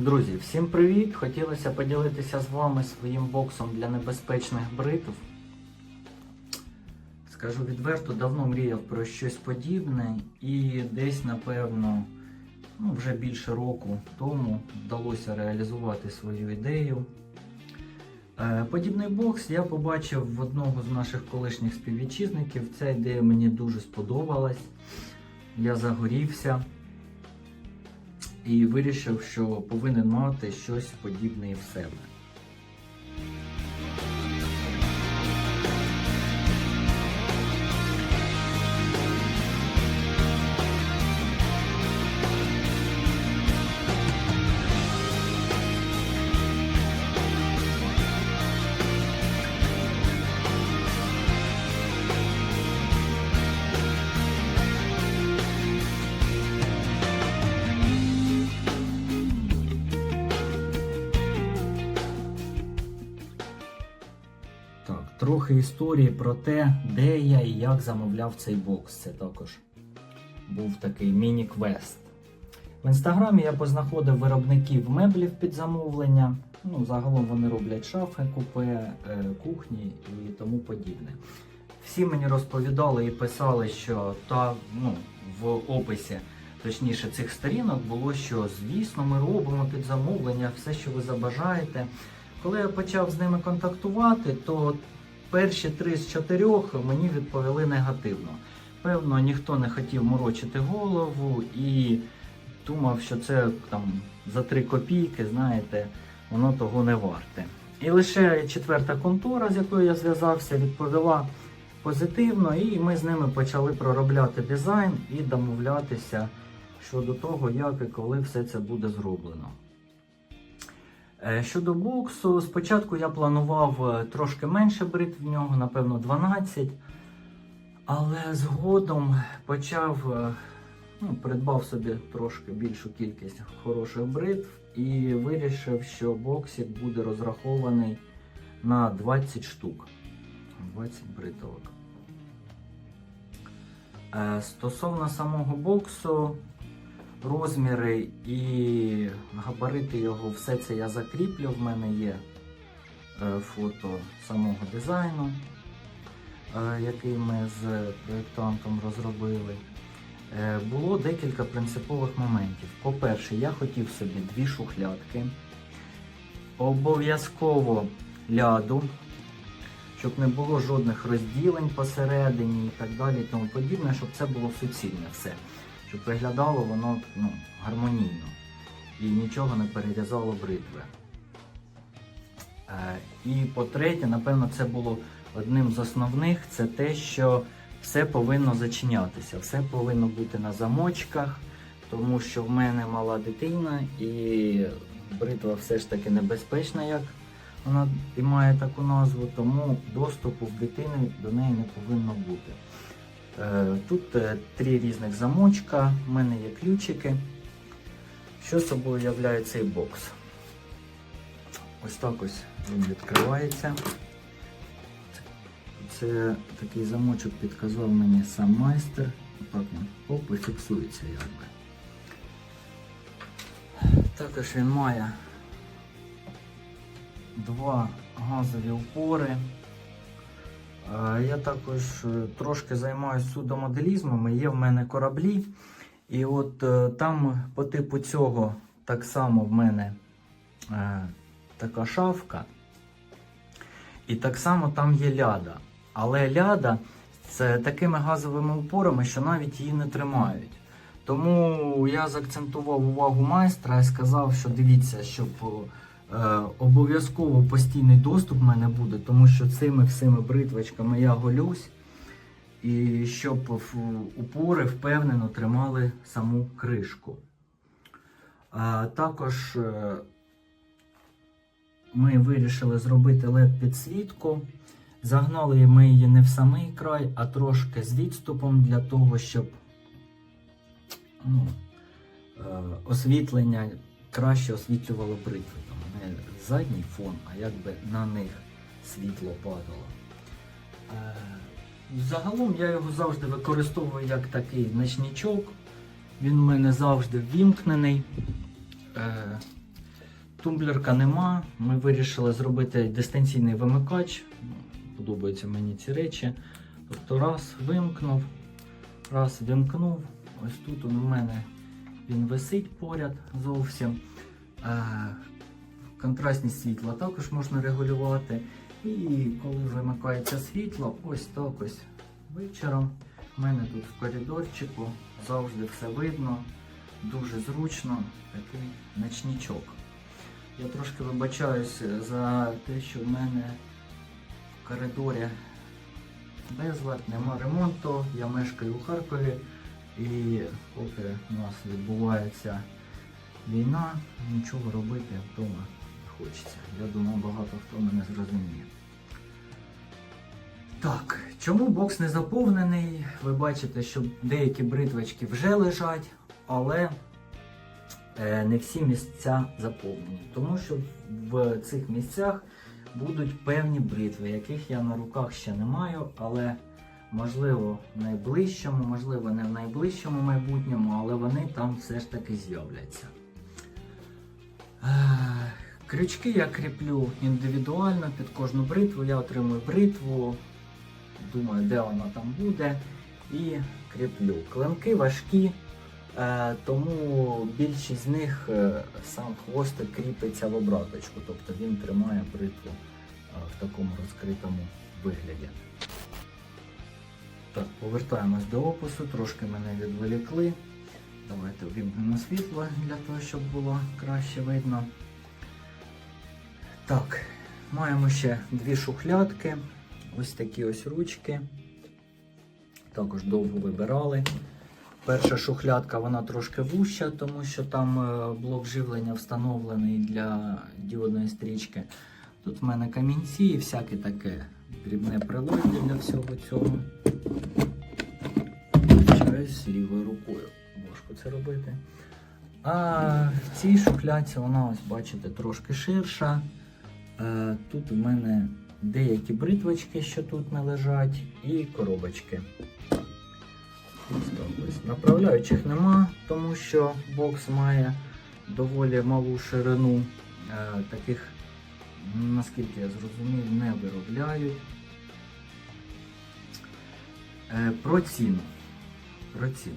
Друзі, всім привіт! Хотілося поділитися з вами своїм боксом для небезпечних бритв. Скажу відверто, давно мріяв про щось подібне і десь, напевно, ну, вже більше року тому вдалося реалізувати свою ідею. Е, Подібний бокс я побачив в одного з наших колишніх співвітчизників. Ця ідея мені дуже сподобалась. Я загорівся і вирішив, що повинен мати щось подібне в себе. Трохи історії про те, де я і як замовляв цей бокс. Це також був такий міні-квест. В інстаграмі я познаходив виробників меблів під замовлення. Ну, загалом вони роблять шафи, купе, е, кухні і тому подібне. Всі мені розповідали і писали, що та, ну, в описі, точніше, цих сторінок було, що звісно, ми робимо під замовлення все, що ви забажаєте. Коли я почав з ними контактувати, то перші три з чотирьох мені відповіли негативно. Певно, ніхто не хотів морочити голову і думав, що це там за три копійки, знаєте, воно того не варте. І лише четверта контора, з якою я зв'язався, відповіла позитивно, і ми з ними почали проробляти дизайн і домовлятися щодо того, як і коли все це буде зроблено. Е, Щодо боксу, спочатку я планував е, трошки менше бритв в нього, напевно, 12. Але згодом почав, е, ну, придбав собі трошки більшу кількість хороших бритв і вирішив, що боксик буде розрахований на 20 штук. 20 бритовок. Стосовно самого боксу, розміри і габарити його, все це я закріплю. В мене є е, фото самого дизайну, е, який ми з проєктантом розробили. Е, Було декілька принципових моментів. По-перше, я хотів собі дві шухлядки, обов'язково ляду, щоб не було жодних розділень посередині і так далі, і тому подібне, щоб це було суцільне все щоб виглядало воно ну, гармонійно і нічого не перерізало бритви. Е, і по-третє, напевно, це було одним з основних, це те, що все повинно зачинятися, все повинно бути на замочках, тому що в мене мала дитина і бритва все ж таки небезпечна, як вона і має таку назву, тому доступу в дитини до неї не повинно бути. Е, Тут е, три різних замочка, в мене є ключики. Що собою являє цей бокс? Ось так ось він відкривається. Це такий замочок підказав мені сам майстер. Отак він оп, і фіксується якби. Також він має два газові упори. Я також е, трошки займаюся судомоделізмом. Є в мене кораблі. І от е, там по типу цього так само в мене е, така шафка. І так само там є ляда. Але ляда це такими газовими упорами, що навіть її не тримають. Тому я заакцентував увагу майстра і сказав, що дивіться, щоб е, обов'язково постійний доступ в мене буде, тому що цими всіми бритвочками я голюсь. І щоб упори впевнено тримали саму кришку. А, також е, ми вирішили зробити LED підсвітку. Загнали ми її не в самий край, а трошки з відступом для того, щоб ну, е, освітлення краще освітлювало бритви. Не задній фон, а якби на них світло падало. Е, Загалом я його завжди використовую як такий ночничок. Він в мене завжди ввімкнений. Е, Тумблерка нема. Ми вирішили зробити дистанційний вимикач. Подобаються мені ці речі. Тобто раз вимкнув, раз вимкнув. Ось тут у мене він висить поряд зовсім. Контрастність світла також можна регулювати. І коли вимикається світло, ось так ось вечором. У мене тут в коридорчику завжди все видно, дуже зручно, такий ночничок. Я трошки вибачаюсь за те, що в мене в коридорі безлад, нема ремонту, я мешкаю у Харкові і поки у нас відбувається війна, нічого робити вдома хочеться. Я думаю, багато хто мене зрозуміє. Так, чому бокс не заповнений? Ви бачите, що деякі бритвочки вже лежать, але е, не всі місця заповнені. Тому що в цих місцях будуть певні бритви, яких я на руках ще не маю, але можливо в найближчому, можливо, не в найближчому майбутньому, але вони там все ж таки з'являться. Крючки я кріплю індивідуально під кожну бритву. Я отримую бритву, думаю, де вона там буде, і кріплю. Клинки важкі, е, тому більшість з них е, сам хвостик кріпиться в обраточку, тобто він тримає бритву е, в такому розкритому вигляді. Так, повертаємось до опису, трошки мене відволікли. Давайте увімкнемо світло для того, щоб було краще видно. Так, маємо ще дві шухлядки. Ось такі ось ручки. Також довго вибирали. Перша шухлядка вона трошки вуща, тому що там е, блок живлення встановлений для діодної стрічки. Тут в мене камінці і всяке таке дрібне приладдя для всього цього. Чаюсь лівою рукою. Важко це робити. А в цій шухлядці вона, ось бачите, трошки ширша. Е, Тут у мене деякі бритвочки, що тут не лежать, і коробочки. Направляючих нема, тому що бокс має доволі малу ширину. Е, Таких, наскільки я зрозумів, не виробляють. Е, Про ціну. Про ціну.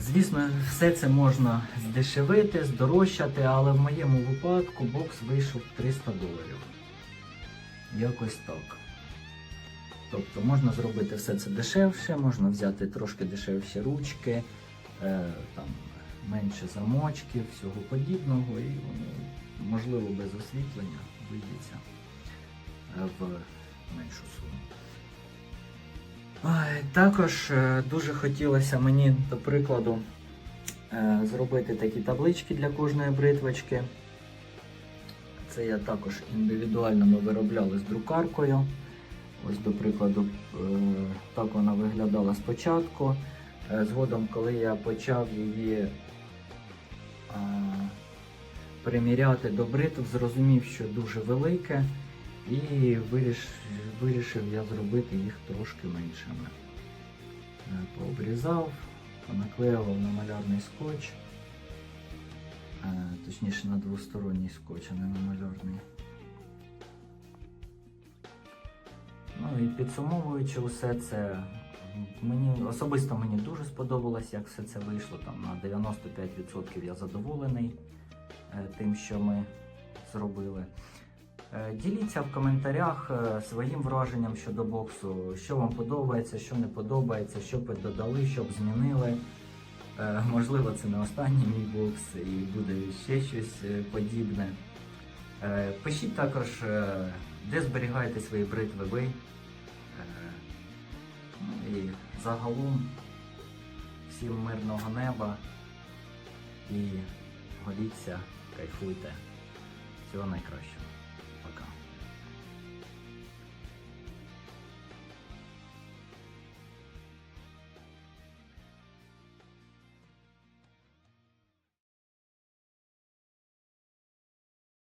Звісно, все це можна здешевити, здорожчати, але в моєму випадку бокс вийшов 300 доларів. Якось так. Тобто можна зробити все це дешевше, можна взяти трошки дешевші ручки, е, там, менше замочків, всього подібного, і воно, можливо, без освітлення вийдеться е, в меншу суму. Також е, дуже хотілося мені, до прикладу, е, зробити такі таблички для кожної бритвочки. Це я також індивідуально ми виробляли з друкаркою. Ось, до прикладу, е, так вона виглядала спочатку. Згодом, коли я почав її приміряти до бритв, зрозумів, що дуже велике, і виріш, вирішив я зробити їх трошки меншими. Е, Пообрізав, понаклеював на малярний скотч, Е, точніше на двосторонній скотч, а не на малярний. Ну і підсумовуючи усе це, мені особисто мені дуже сподобалось, як все це вийшло. Там на 95% я задоволений е, тим, що ми зробили. Е, Діліться в коментарях е, своїм враженням щодо боксу, що вам подобається, що не подобається, що б додали, що б змінили. Е, Можливо, це не останній мій бокс і буде ще щось подібне. Пишіть також, де зберігаєте свої бритви ви. Ну і загалом всім мирного неба і голіться, кайфуйте. Всього найкращого.